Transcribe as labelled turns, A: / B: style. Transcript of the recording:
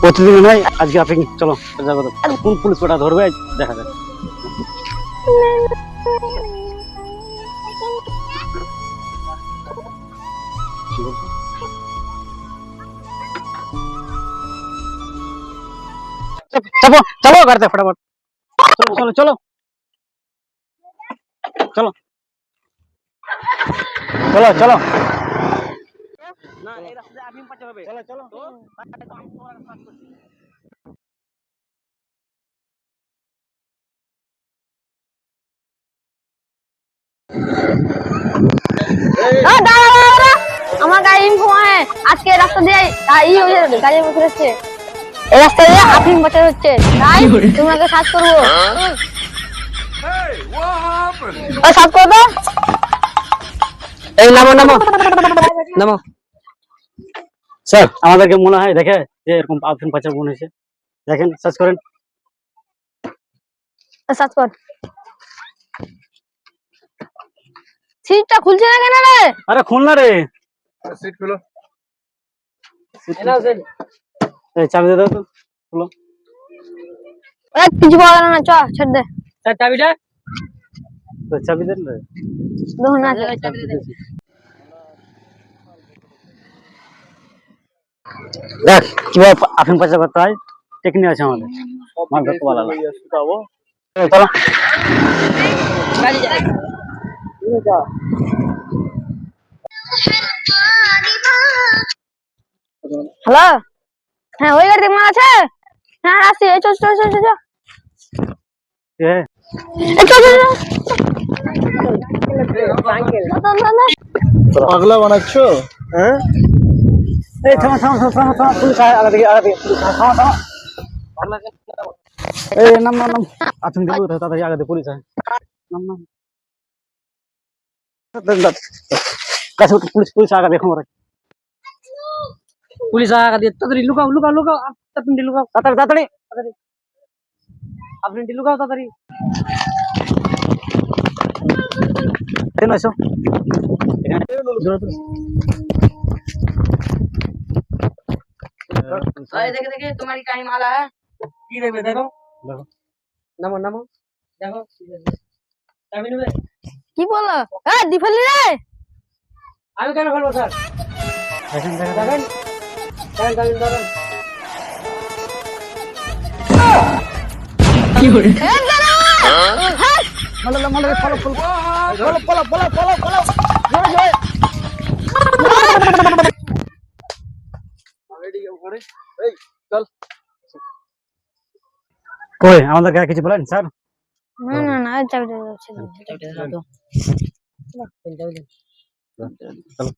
A: প্রতিদিন নয় আজকে আপনি চলো কোন পুলিশ ওটা ধরবে? দেখা যাবে চাপো চাপো, গাড়িতে, ফটাফট। চলো চলো। চলো। চলো চলো। হবে। চলো চলো।
B: ও, দাঁড়া, দাঁড়া, দাঁড়া। আমার গাড়ি ইনফর্ম আজকে রাস্তা দিয়ে ই হয়ে যাবে, গাড়ি বসে হচ্ছে এই রাস্তা দিয়ে আফিম বছর হচ্ছে। তাই তোমাকে সার্চ করব। ওই সার্চ করব
A: এই নামো নামো। নামো। স্যার আমাদেরকে মনে হয় দেখে যে এরকম আফিম পাচার মনে হয়েছে। দেখেন সার্চ করেন।
B: সার্চ কর। সিটটা খুলছে না কেন রে?
A: আরে খুল না রে।
C: সিট খুলো।
A: এই চাবি দিয়ে দাও তো। খুলো।
B: এ, কিছু গেল না চ ছেড়ে দে।
A: স্যার চাবিটা? তো চাবি দেন রে।
B: দেখুন না
A: দেখ কীভাবে আফিম পাচার করতে হয় টেকনিক আছে আমাদের। মাল ধরতে ভালো লাগে চলো।
B: হ্যালো? হ্যাঁ ওই গাড়িতে মাল আছে? হ্যাঁ এই চল চল চল চল চল।
A: এ,
B: এই চল চল চল। না।
C: পাগলা বানাচ্ছ? হ্যাঁ?
A: এই থামো থামো থামো থামো থামো পুলিশ আগে আগে দিকে আগে দিকে পুলিশ, থামো থামো এই নাম নাম নাম আফিম দিবো তাড়াতাড়ি আগে দিয়ে পুলিশ আয় নাম নাম কাছে উঠো, পুলিশ পুলিশ আগে দেখো ওরা পুলিশ আগে দিয়ে তাড়াতাড়ি লুকাও লুকাও লুকাও তাড়াতাড়ি লুকাও তাড়াতাড়ি তাড়াতাড়ি তাড়াতাড়ি আপনি লুকাও তাড়াতাড়ি এখানে এসো এখানে
D: আরে দেখে দেখে তোমার কাই মালা হ্যাঁ
A: কি নেবে দেখো দেখো
D: নামো নামো দেখো
B: কি বলো হ্যাঁ দি ফেললি রে
D: আমি কেন ফেলব স্যার
A: দেখেন দেখেন
D: দেখেন দেখেন দেখেন দেখেন
B: কি করে
A: মালা মালা follow
B: follow follow follow follow follow follow জয়
C: জয় চল।
A: কই আমাদের গায়ে কিছু বলেন স্যার?
B: না না না দাও, ছেড়ে দাও।
A: চলো।